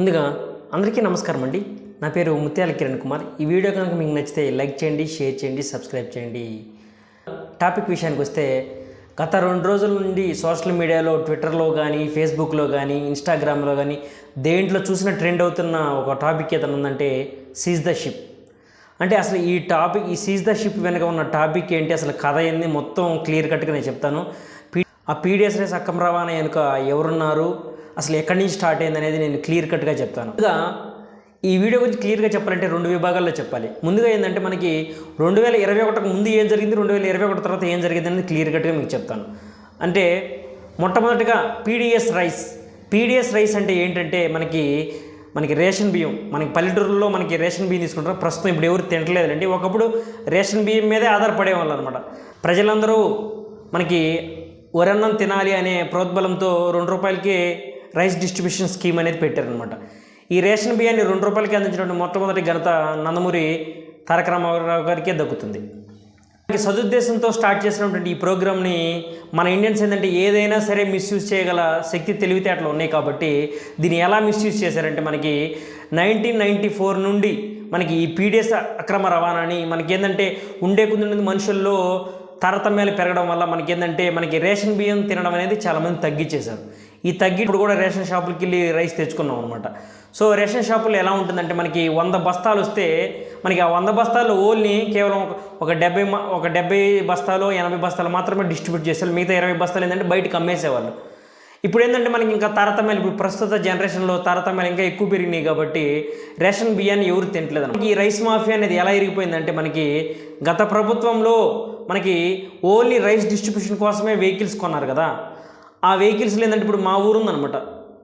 ముందుగా అందరికీ నమస్కారం అండి. నా పేరు ముత్యాల కిరణ్ కుమార్. ఈ వీడియో కనుక మీకు నచ్చితే లైక్ చేయండి షేర్ చేయండి సబ్స్క్రైబ్ చేయండి. టాపిక్ విషయానికి వస్తే గత రెండు రోజుల నుండి సోషల్ మీడియాలో ట్విట్టర్లో కానీ ఫేస్బుక్లో కానీ ఇన్స్టాగ్రామ్లో కానీ దేంట్లో చూసిన ట్రెండ్ అవుతున్న ఒక టాపిక్ ఏదైనా ఉందంటే సీజ్ ద షిప్ అంటే అసలు ఈ టాపిక్ ఈ సీజ్ ద షిప్ వెనక ఉన్న టాపిక్ ఏంటి? అసలు కథ ఏంది? మొత్తం క్లియర్ కట్గా నేను చెప్తాను. పీ ఆ పీడిఎస్ రేస్ అక్కం రవాణా వెనుక ఎవరున్నారు? అసలు ఎక్కడి నుంచి స్టార్ట్ అయింది అనేది నేను క్లియర్ కట్గా చెప్తాను. ముందుగా ఈ వీడియో గురించి క్లియర్గా చెప్పాలంటే రెండు విభాగాల్లో చెప్పాలి. ముందుగా ఏంటంటే మనకి రెండు వేల ఇరవై ఒకటికి ముందు ఏం జరిగింది రెండు వేల ఇరవై ఒకటి తర్వాత ఏం జరిగింది అనేది క్లియర్ కట్గా మీకు చెప్తాను. అంటే మొట్టమొదటిగా పీడిఎస్ రైస్. పీడిఎస్ రైస్ అంటే ఏంటంటే మనకి మనకి రేషన్ బియ్యం. మనకి పల్లెటూరులో మనకి రేషన్ బియ్యం తీసుకుంటారు. ప్రస్తుతం ఇప్పుడు ఎవరు తింటలేదండి ఒకప్పుడు రేషన్ బియ్యం మీదే ఆధారపడేవాళ్ళు అనమాట ప్రజలందరూ మనకి వరన్నం తినాలి అనే ప్రోద్బలంతో రెండు రూపాయలకి రైస్ డిస్ట్రిబ్యూషన్ స్కీమ్ అనేది పెట్టారనమాట ఈ రేషన్ బియ్యాన్ని రెండు రూపాయలకి అందించినటువంటి మొట్టమొదటి ఘనత నందమూరి తారక రామారావు గారికే దక్కుతుంది. మనకి సదుద్దేశంతో స్టార్ట్ చేసినటువంటి ఈ ప్రోగ్రామ్ని మన ఇండియన్స్ ఏంటంటే ఏదైనా సరే మిస్యూజ్ చేయగల శక్తి తెలివితేటలు ఉన్నాయి కాబట్టి దీన్ని ఎలా మిస్యూజ్ చేశారంటే మనకి నైన్టీన్ నైంటీ ఫోర్ నుండి మనకి ఈ పీడిఎస్ అక్రమ రవాణాని మనకి ఏంటంటే ఉండే కొద్ది మనుషుల్లో తారతమ్యాలు పెరగడం వల్ల మనకి ఏంటంటే మనకి రేషన్ బియ్యం తినడం అనేది చాలామంది తగ్గించేశారు ఈ తగ్గి ఇప్పుడు కూడా రేషన్ షాపులకి వెళ్ళి రైస్ తెచ్చుకున్నాం అనమాట సో రేషన్ షాపులు ఎలా ఉంటుందంటే మనకి వంద బస్తాలు వస్తే మనకి ఆ వంద బస్తాలు ఓన్లీ కేవలం ఒక- డెబ్బై ఒక డెబ్బై బస్తాలు ఎనభై బస్తాలు మాత్రమే డిస్ట్రిబ్యూట్ చేసేవాళ్ళు. మిగతా ఇరవై బస్తాలు ఏంటంటే బయటకు అమ్మేసేవాళ్ళు. ఇప్పుడు ఏంటంటే మనకి ఇంకా తారతమ్యాలు ఇప్పుడు ప్రస్తుత జనరేషన్లో తారతమ్యాలు ఇంకా ఎక్కువ పెరిగినాయి కాబట్టి రేషన్ బియ్యాన్ని ఎవరు తినట్లేదు మనకి ఈ రైస్ మాఫియా అనేది ఎలా ఇరిగిపోయిందంటే మనకి గత ప్రభుత్వంలో మనకి ఓన్లీ రైస్ డిస్ట్రిబ్యూషన్ కోసమే వెహికల్స్ కొన్నారు కదా. ఆ వెహికల్స్లో ఏంటంటే ఇప్పుడు మా ఊరు ఉందన్నమాట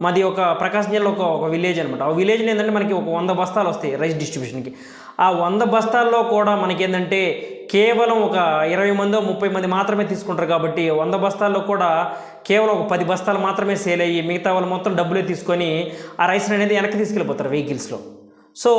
మాది ఒక ప్రకాశం జిల్లా ఒక ఒక విలేజ్ అనమాట. ఆ విలేజ్లో ఏంటంటే మనకి ఒక వంద బస్తాలు వస్తాయి రైస్ డిస్ట్రిబ్యూషన్కి ఆ వంద బస్తాల్లో కూడా మనకి ఏంటంటే కేవలం ఒక ఇరవై మందో ముప్పై మంది మాత్రమే తీసుకుంటారు కాబట్టి వంద బస్తాల్లో కూడా కేవలం ఒక పది బస్తాలు మాత్రమే సేల్ అయ్యి మిగతా వాళ్ళు మొత్తం డబ్బులే తీసుకొని ఆ రైస్ అనేది వెనక్కి తీసుకెళ్ళిపోతారు వెహికల్స్లో సో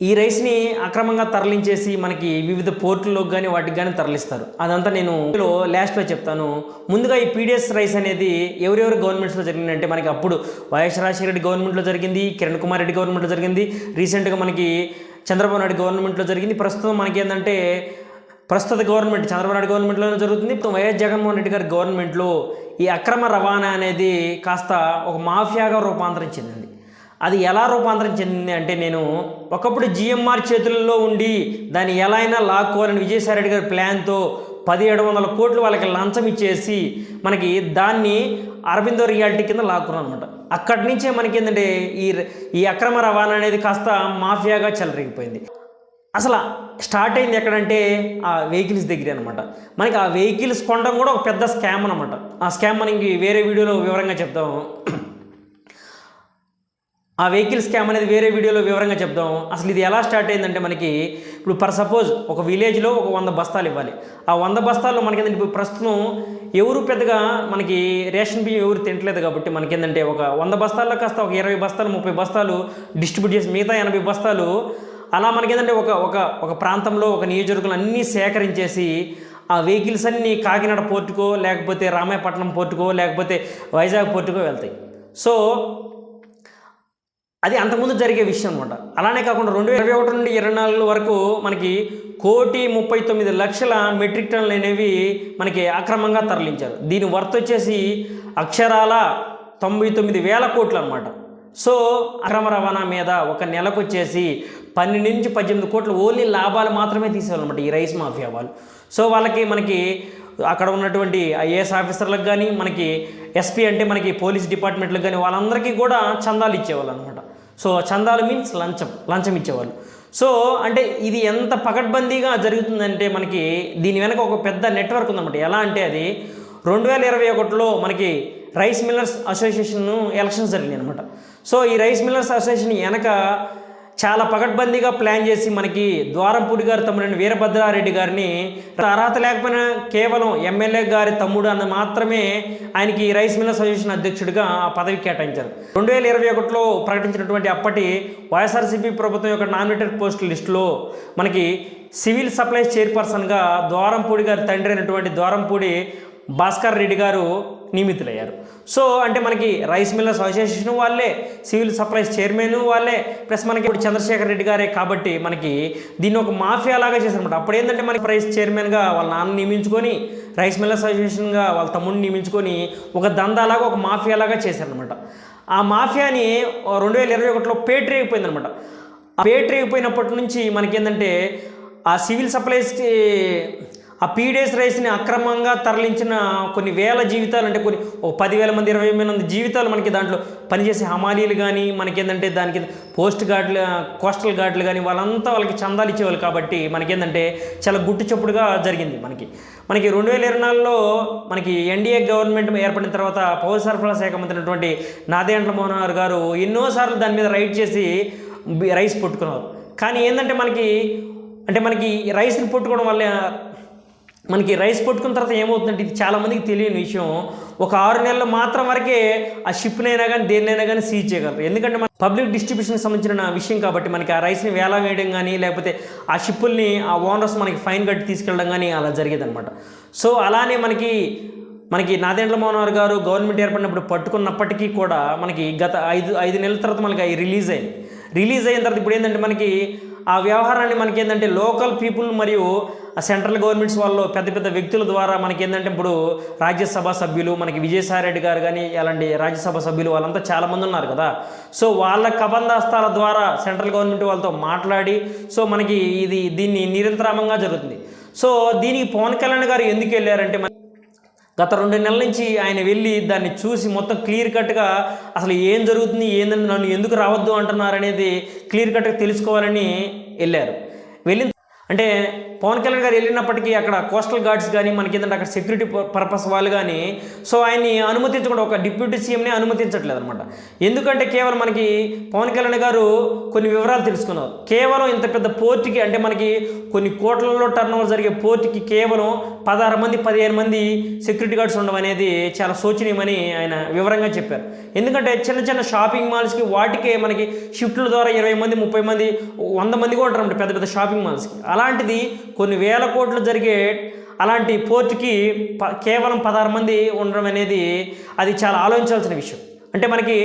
ఈ రైస్ని అక్రమంగా తరలించేసి మనకి వివిధ పోర్టుల్లోకి కానీ వాటికి కానీ తరలిస్తారు. అదంతా నేను ఇందులో లాస్ట్లో చెప్తాను. ముందుగా ఈ పీడిఎస్ రైస్ అనేది ఎవరెవరు గవర్నమెంట్స్లో జరిగిందంటే మనకి అప్పుడు వైఎస్ రాజశేఖర రెడ్డి గవర్నమెంట్లో జరిగింది కిరణ్ కుమార్ రెడ్డి గవర్నమెంట్లో జరిగింది రీసెంట్గా మనకి చంద్రబాబు నాయుడు గవర్నమెంట్లో జరిగింది. ప్రస్తుతం మనకి ఏంటంటే ప్రస్తుత గవర్నమెంట్ చంద్రబాబు నాయుడు గవర్నమెంట్లోనే జరుగుతుంది. ఇప్పుడు వైఎస్ జగన్మోహన్ రెడ్డి గారి గవర్నమెంట్లో ఈ అక్రమ రవాణా అనేది కాస్త ఒక మాఫియాగా రూపాంతరం చెందింది అది ఎలా రూపాంతరం చెందింది అంటే నేను ఒకప్పుడు జిఎంఆర్ చేతుల్లో ఉండి దాన్ని ఎలా అయినా లాక్కోవాలని విజయసాయి రెడ్డి గారి ప్లాన్తో పదిహేడు వందల కోట్లు వాళ్ళకి లంచం ఇచ్చేసి మనకి దాన్ని అరవిందో రియాలిటీ కింద లాక్కున్నాం అనమాట అక్కడి నుంచే మనకి ఏంటంటే ఈ ఈ అక్రమ రవాణా అనేది కాస్త మాఫియాగా చెలరిగిపోయింది. అసలు స్టార్ట్ అయింది ఎక్కడంటే ఆ వెహికల్స్ దగ్గర అనమాట మనకి ఆ వెహికల్స్ కొనడం కూడా ఒక పెద్ద స్కామ్ అనమాట ఆ స్కామ్ మనకి వేరే వీడియోలో వివరంగా చెప్తాము. ఆ వెహికల్ స్కామ్ అనేది వేరే వీడియోలో వివరంగా చెప్దాం. అసలు ఇది ఎలా స్టార్ట్ అయిందంటే మనకి ఇప్పుడు పర్ సపోజ్ ఒక విలేజ్లో ఒక వంద బస్తాలు ఇవ్వాలి. ఆ వంద బస్తాల్లో మనకి ఏంటంటే ఇప్పుడు ప్రస్తుతం ఎవరు పెద్దగా మనకి రేషన్ బియ్యం ఎవరు తింటలేదు కాబట్టి మనకేంటంటే ఒక వంద బస్తాల్లో కాస్త ఒక ఇరవై బస్తాలు ముప్పై బస్తాలు డిస్ట్రిబ్యూట్ చేసి మిగతా ఎనభై బస్తాలు అలా మనకి ఏంటంటే ఒక ఒక ఒక ప్రాంతంలో ఒక నియోజకవర్గంలో అన్నీ సేకరించేసి ఆ వెహికల్స్ అన్నీ కాకినాడ పోర్టుకో లేకపోతే రామాయపట్నం పోర్టుకో లేకపోతే వైజాగ్ పోర్టుకో వెళ్తాయి. సో అది అంతకుముందు జరిగే విషయం అనమాట అలానే కాకుండా రెండు వేల ఇరవై ఒకటి నుండి ఇరవై నాలుగు వరకు మనకి కోటి ముప్పై తొమ్మిది లక్షల మెట్రిక్ టన్నులు అనేవి మనకి అక్రమంగా తరలించారు. దీని వర్త్ వచ్చేసి అక్షరాల తొంభై తొమ్మిది వేల కోట్లు అనమాట సో అక్రమ రవాణా మీద ఒక నెలకు వచ్చేసి పన్నెండు నుంచి పద్దెనిమిది కోట్లు ఓన్లీ లాభాలు మాత్రమే తీసేవాళ్ళనమాట ఈ రైస్ మాఫియా వాళ్ళు. సో వాళ్ళకి మనకి అక్కడ ఉన్నటువంటి ఐఏఎస్ ఆఫీసర్లకు కానీ మనకి ఎస్పీ అంటే మనకి పోలీస్ డిపార్ట్మెంట్లకు కానీ వాళ్ళందరికీ కూడా చందాలు ఇచ్చేవాళ్ళు అనమాట సో చందాలు మీన్స్ లంచం లంచం ఇచ్చేవాళ్ళు. సో అంటే ఇది ఎంత పకడ్బందీగా జరుగుతుందంటే మనకి దీని వెనక ఒక పెద్ద నెట్వర్క్ ఉందన్నమాట. ఎలా అంటే అది రెండు వేల ఇరవై ఒకటిలో మనకి రైస్ మిల్లర్స్ అసోసియేషన్ ఎలక్షన్స్ జరిగినాయి అనమాట సో ఈ రైస్ మిల్లర్స్ అసోసియేషన్ వెనక చాలా పకడ్బందీగా ప్లాన్ చేసి మనకి ద్వారంపూడి గారి తమ్ముడైన వీరభద్రారెడ్డి గారిని అర్హత లేకపోయినా కేవలం ఎమ్మెల్యే గారి తమ్ముడు అన్న మాత్రమే ఆయనకి రైస్ మిల్ అసోసియేషన్ అధ్యక్షుడిగా ఆ పదవి కేటాయించారు. రెండు వేల ఇరవై ఒకటిలో ప్రకటించినటువంటి అప్పటి వైఎస్ఆర్సీపీ ప్రభుత్వం యొక్క నామినేటెడ్ పోస్టుల లిస్టులో మనకి సివిల్ సప్లైస్ చైర్పర్సన్గా ద్వారంపూడి గారి తండ్రి అయినటువంటి ద్వారంపూడి భాస్కర్ రెడ్డి గారు నియమితులయ్యారు. సో అంటే మనకి రైస్ మిల్లర్స్ అసోసియేషన్ వాళ్ళే సివిల్ సప్లైస్ చైర్మన్ వాళ్ళే ప్లస్ మనకి ఇప్పుడు చంద్రశేఖర్ రెడ్డి గారే కాబట్టి మనకి దీన్ని ఒక మాఫియా లాగా చేశారనమాట అప్పుడు ఏంటంటే మనకి ప్రైస్ చైర్మన్గా వాళ్ళ నాన్న నియమించుకొని రైస్ మిల్లర్స్ అసోసియేషన్గా వాళ్ళ తమ్ముడిని నియమించుకొని ఒక దందాలాగా ఒక మాఫియా లాగా చేశారనమాట ఆ మాఫియాని రెండు వేల ఇరవై ఒకటిలో పేటరీ అయిపోయిందనమాట ఆ పేటరీ అయిపోయినప్పటి నుంచి మనకేంటంటే ఆ సివిల్ సప్లైస్కి ఆ పీడిఎస్ రైస్ని అక్రమంగా తరలించిన కొన్ని వేల జీవితాలు అంటే కొన్ని ఒక పదివేల మంది ఇరవై వేల మంది జీవితాలు మనకి దాంట్లో పనిచేసే హమాలీలు కానీ మనకేంటంటే దానికి పోస్ట్ గార్డులు కోస్టల్ గార్డులు కానీ వాళ్ళంతా వాళ్ళకి చందాలు ఇచ్చేవాళ్ళు కాబట్టి మనకేంటంటే చాలా గుట్టు చప్పుడుగా జరిగింది మనకి. మనకి రెండు వేల ఇరవై నాలుగులో మనకి ఎన్డీఏ గవర్నమెంట్ ఏర్పడిన తర్వాత పౌర సరఫరా శాఖ మంత్రి అయినటువంటి నాదేండ్ల మోహన్ గారు ఎన్నోసార్లు దాని మీద రైడ్ చేసి రైస్ పుట్టుకున్నారు. కానీ ఏంటంటే మనకి అంటే మనకి రైస్ని పుట్టుకోవడం వల్ల మనకి రైస్ పట్టుకున్న తర్వాత ఏమవుతుందంటే ఇది చాలామందికి తెలియని విషయం. ఒక ఆరు నెలలు మాత్రం వరకే ఆ షిప్నైనా కానీ దేన్నైనా కానీ సీజ్ చేయగలరు. ఎందుకంటే మన పబ్లిక్ డిస్ట్రిబ్యూషన్కి సంబంధించిన విషయం కాబట్టి మనకి ఆ రైస్ని వేలా వేయడం కానీ లేకపోతే ఆ షిప్పుల్ని ఆ ఓనర్స్ మనకి ఫైన్ కట్టి తీసుకెళ్ళడం కానీ అలా జరిగేదనమాట సో అలానే మనకి మనకి నాదెండ్ల మోహన్ గారు గవర్నమెంట్ ఏర్పడినప్పుడు పట్టుకున్నప్పటికీ కూడా మనకి గత ఐదు ఐదు నెలల తర్వాత మనకి అవి రిలీజ్ అయింది రిలీజ్ అయిన తర్వాత ఇప్పుడు ఏంటంటే మనకి ఆ వ్యవహారాన్ని మనకి ఏంటంటే లోకల్ పీపుల్ మరియు సెంట్రల్ గవర్నమెంట్స్ వాళ్ళు పెద్ద పెద్ద వ్యక్తుల ద్వారా మనకి ఏంటంటే ఇప్పుడు రాజ్యసభ సభ్యులు మనకి విజయసాయి రెడ్డి గారు కానీ అలాంటి రాజ్యసభ సభ్యులు వాళ్ళంతా చాలామంది ఉన్నారు కదా. సో వాళ్ళ కబందాస్తాల ద్వారా సెంట్రల్ గవర్నమెంట్ వాళ్ళతో మాట్లాడి సో మనకి ఇది దీన్ని నిరంతరామంగా జరుగుతుంది. సో దీనికి పవన్ కళ్యాణ్ గారు ఎందుకు వెళ్ళారంటే గత రెండు నెలల నుంచి ఆయన వెళ్ళి దాన్ని చూసి మొత్తం క్లియర్ కట్గా అసలు ఏం జరుగుతుంది ఏందని నన్ను ఎందుకు రావద్దు అంటున్నారు అనేది క్లియర్ కట్గా తెలుసుకోవాలని వెళ్ళారు. వెళ్ళిన అంటే పవన్ కళ్యాణ్ గారు వెళ్ళినప్పటికీ అక్కడ కోస్టల్ గార్డ్స్ కానీ మనకి ఏంటంటే అక్కడ సెక్యూరిటీ పర్పస్ వాళ్ళు కానీ సో ఆయన్ని అనుమతించకుండా ఒక డిప్యూటీ సీఎంని అనుమతించట్లేదు అనమాట ఎందుకంటే కేవలం మనకి పవన్ కళ్యాణ్ గారు కొన్ని వివరాలు తెలుసుకున్నారు. కేవలం ఇంత పెద్ద పోర్టుకి అంటే మనకి కొన్ని కోట్లలో టర్న్ ఓవర్ జరిగే పోర్టుకి కేవలం పదహారు మంది పదిహేను మంది సెక్యూరిటీ గార్డ్స్ ఉండడం అనేది చాలా శోచనీయమని ఆయన వివరంగా చెప్పారు. ఎందుకంటే చిన్న చిన్న షాపింగ్ మాల్స్కి వాటికే మనకి షిఫ్ట్ల ద్వారా ఇరవై మంది ముప్పై మంది వంద మంది కూడా ఉంటారు పెద్ద పెద్ద షాపింగ్ మాల్స్కి అలాంటిది కొన్ని వేల కోట్లు జరిగే అలాంటి పోర్టుకి ప కేవలం పదహారు మంది ఉండడం అనేది అది చాలా ఆలోచించాల్సిన విషయం. అంటే మనకి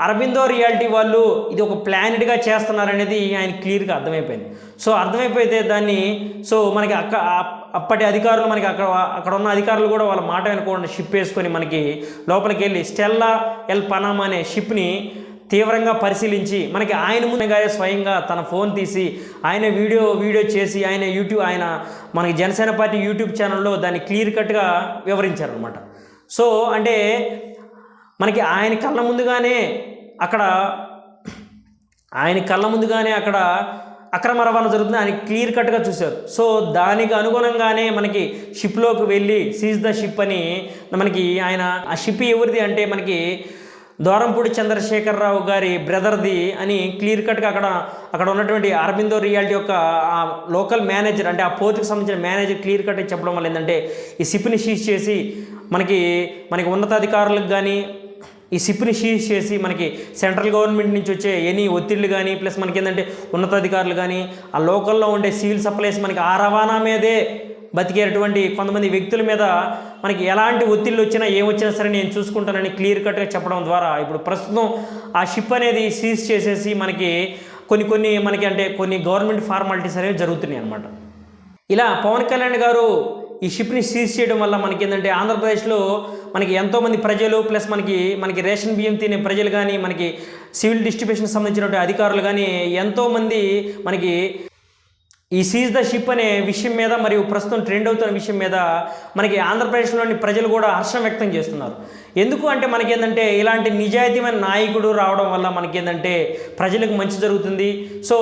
అరబిందో రియాలిటీ వాళ్ళు ఇది ఒక ప్లానెడ్గా చేస్తున్నారనేది ఆయన క్లియర్గా అర్థమైపోయింది. సో అర్థమైపోతే దాన్ని సో మనకి అక్క అప్పటి అధికారులు మనకి అక్కడ అక్కడ ఉన్న అధికారులు కూడా వాళ్ళ మాట వినకుండా షిప్ వేసుకొని మనకి లోపలికి వెళ్ళి స్టెల్లా ఎల్ పనామా అనే షిప్ని తీవ్రంగా పరిశీలించి మనకి ఆయన ముందుగానే స్వయంగా తన ఫోన్ తీసి ఆయన వీడియో వీడియో చేసి ఆయన యూట్యూబ్ ఆయన మనకి జనసేన పార్టీ యూట్యూబ్ ఛానల్లో దాన్ని క్లియర్ కట్గా వివరించారనమాట సో అంటే మనకి ఆయన కళ్ళ ముందుగానే అక్కడ ఆయన కళ్ళ ముందుగానే అక్కడ అక్రమ రవాణా జరుగుతుంది ఆయన క్లియర్ కట్గా చూశారు. సో దానికి అనుగుణంగానే మనకి షిప్లోకి వెళ్ళి సీజ్ ద షిప్ అని మనకి ఆయన ఆ షిప్ ఎవరిది అంటే మనకి దోరంపూడి చంద్రశేఖరరావు గారి బ్రదర్ది అని క్లియర్ కట్గా అక్కడ అక్కడ ఉన్నటువంటి అరబిందో రియాలిటీ యొక్క ఆ లోకల్ మేనేజర్ అంటే ఆ పోతుకు సంబంధించిన మేనేజర్ క్లియర్ కట్ చెప్పడం వల్ల ఏంటంటే ఈ షిప్ని సీజ్ చేసి మనకి మనకి ఉన్నతాధికారులకు కానీ ఈ సిప్ని సీజ్ చేసి మనకి సెంట్రల్ గవర్నమెంట్ నుంచి వచ్చే ఎనీ ఒత్తిళ్ళు కానీ ప్లస్ మనకి ఏంటంటే ఉన్నతాధికారులు కానీ ఆ లోకల్లో ఉండే సివిల్ సప్లైస్ మనకి ఆ రవాణా మీదే బతికేటటువంటి కొంతమంది వ్యక్తుల మీద మనకి ఎలాంటి ఒత్తిళ్ళు వచ్చినా ఏమొచ్చినా సరే నేను చూసుకుంటానని క్లియర్ కట్గా చెప్పడం ద్వారా ఇప్పుడు ప్రస్తుతం ఆ షిప్ అనేది సీజ్ చేసేసి మనకి కొన్ని కొన్ని మనకి అంటే కొన్ని గవర్నమెంట్ ఫార్మాలిటీస్ అనేవి జరుగుతున్నాయి అనమాట ఇలా పవన్ కళ్యాణ్ గారు ఈ షిప్ని సీజ్ చేయడం వల్ల మనకి ఏంటంటే ఆంధ్రప్రదేశ్లో మనకి ఎంతోమంది ప్రజలు ప్లస్ మనకి మనకి రేషన్ బియ్యం తినే ప్రజలు కానీ మనకి సివిల్ డిస్ట్రిబ్యూషన్ సంబంధించినటువంటి అధికారులు కానీ ఎంతోమంది మనకి ఈ సీజ్ ద షిప్ అనే విషయం మీద మరియు ప్రస్తుతం ట్రెండ్ అవుతున్న విషయం మీద మనకి ఆంధ్రప్రదేశ్లోని ప్రజలు కూడా హర్షం వ్యక్తం చేస్తున్నారు. ఎందుకు అంటే మనకేంటంటే ఇలాంటి నిజాయితీమైన నాయకుడు రావడం వల్ల మనకేంటంటే ప్రజలకు మంచి జరుగుతుంది. సో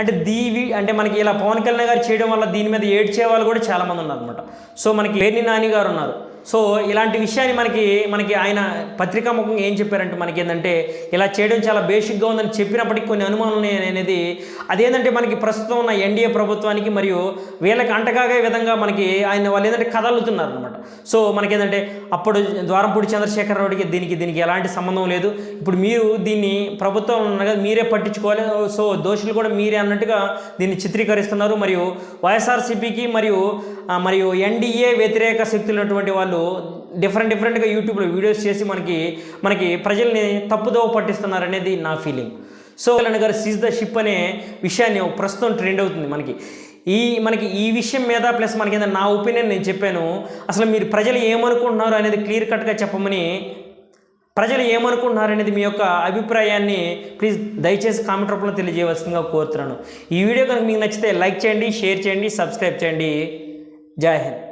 అంటే దీవి అంటే మనకి ఇలా పవన్ కళ్యాణ్ గారు చేయడం వల్ల దీని మీద ఏడ్చే వాళ్ళు కూడా చాలామంది ఉన్నారు అనమాట సో మనకి పేర్ని నాని గారు ఉన్నారు. సో ఇలాంటి విషయాన్ని మనకి మనకి ఆయన పత్రికాముఖంగా ఏం చెప్పారంటే మనకి ఏంటంటే ఇలా చేయడం చాలా బేసిక్గా ఉందని చెప్పినప్పటికీ కొన్ని అనుమానాలు అనేది అదేంటంటే మనకి ప్రస్తుతం ఉన్న ఎన్డీఏ ప్రభుత్వానికి మరియు వీళ్ళకి అంటకాగే విధంగా మనకి ఆయన వాళ్ళు ఏంటంటే కదలుతున్నారు అనమాట సో మనకి ఏంటంటే అప్పుడు ద్వారంపూడి చంద్రశేఖర్ రావుడికి దీనికి దీనికి ఎలాంటి సంబంధం లేదు. ఇప్పుడు మీరు దీన్ని ప్రభుత్వం ఉండగా మీరే పట్టించుకోవాలి. సో దోషులు కూడా మీరే అన్నట్టుగా దీన్ని చిత్రీకరిస్తున్నారు. మరియు వైఎస్ఆర్సీపీకి మరియు మరియు ఎన్డీఏ వ్యతిరేక శక్తులు ఉన్నటువంటి వాళ్ళు వాళ్ళు డిఫరెంట్ డిఫరెంట్గా యూట్యూబ్లో వీడియోస్ చేసి మనకి మనకి ప్రజల్ని తప్పుదోవ పట్టిస్తున్నారు అనేది నా ఫీలింగ్ సో కళ్యాణ్ గారు సీజ్ ద షిప్ అనే విషయాన్ని ప్రస్తుతం ట్రెండ్ అవుతుంది మనకి. ఈ మనకి ఈ విషయం మీద ప్లస్ మనకి నా ఒపీనియన్ నేను చెప్పాను. అసలు మీరు ప్రజలు ఏమనుకుంటున్నారు అనేది క్లియర్ కట్గా చెప్పమని ప్రజలు ఏమనుకుంటున్నారు అనేది మీ యొక్క అభిప్రాయాన్ని ప్లీజ్ దయచేసి కామెంట్ రూపంలో తెలియజేయవలసిందిగా కోరుతున్నాను. ఈ వీడియో కనుక మీకు నచ్చితే లైక్ చేయండి షేర్ చేయండి సబ్స్క్రైబ్ చేయండి. జై హింద్.